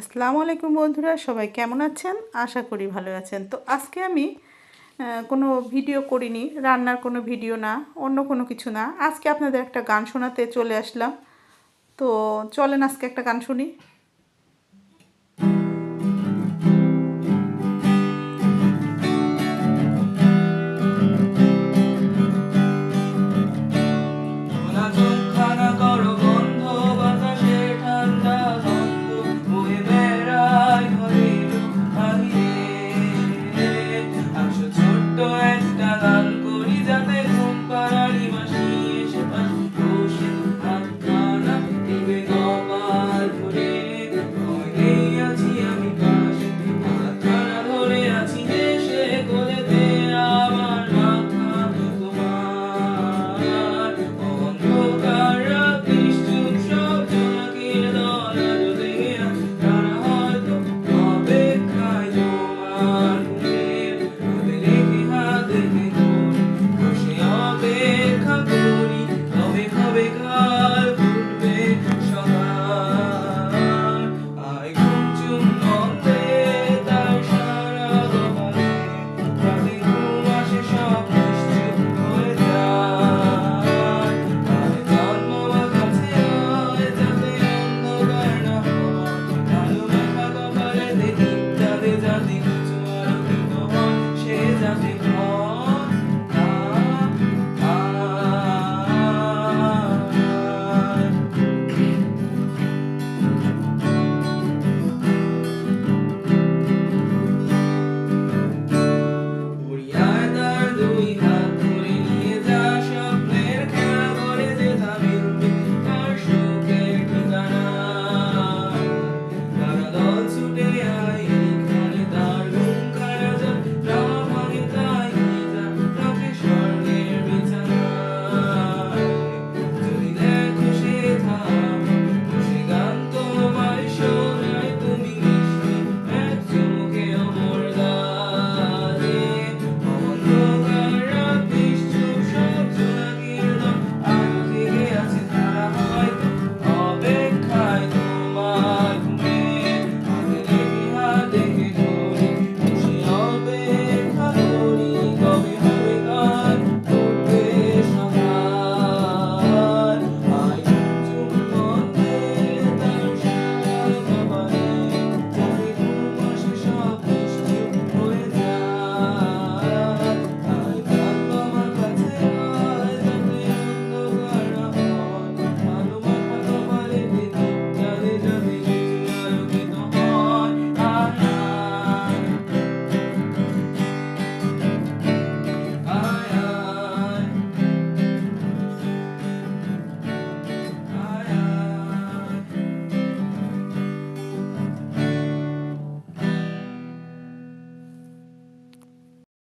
আসসালামু আলাইকুম বন্ধুরা, সবাই কেমন আছেন? আশা করি ভালো আছেন। তো আজকে আমি কোনো ভিডিও করিনি, রান্নার কোনো ভিডিও না, অন্য কোনো কিছু না। আজকে আপনাদের একটা গান শোনাতে চলে আসলাম। তো চলেন আজকে একটা গান শুনি।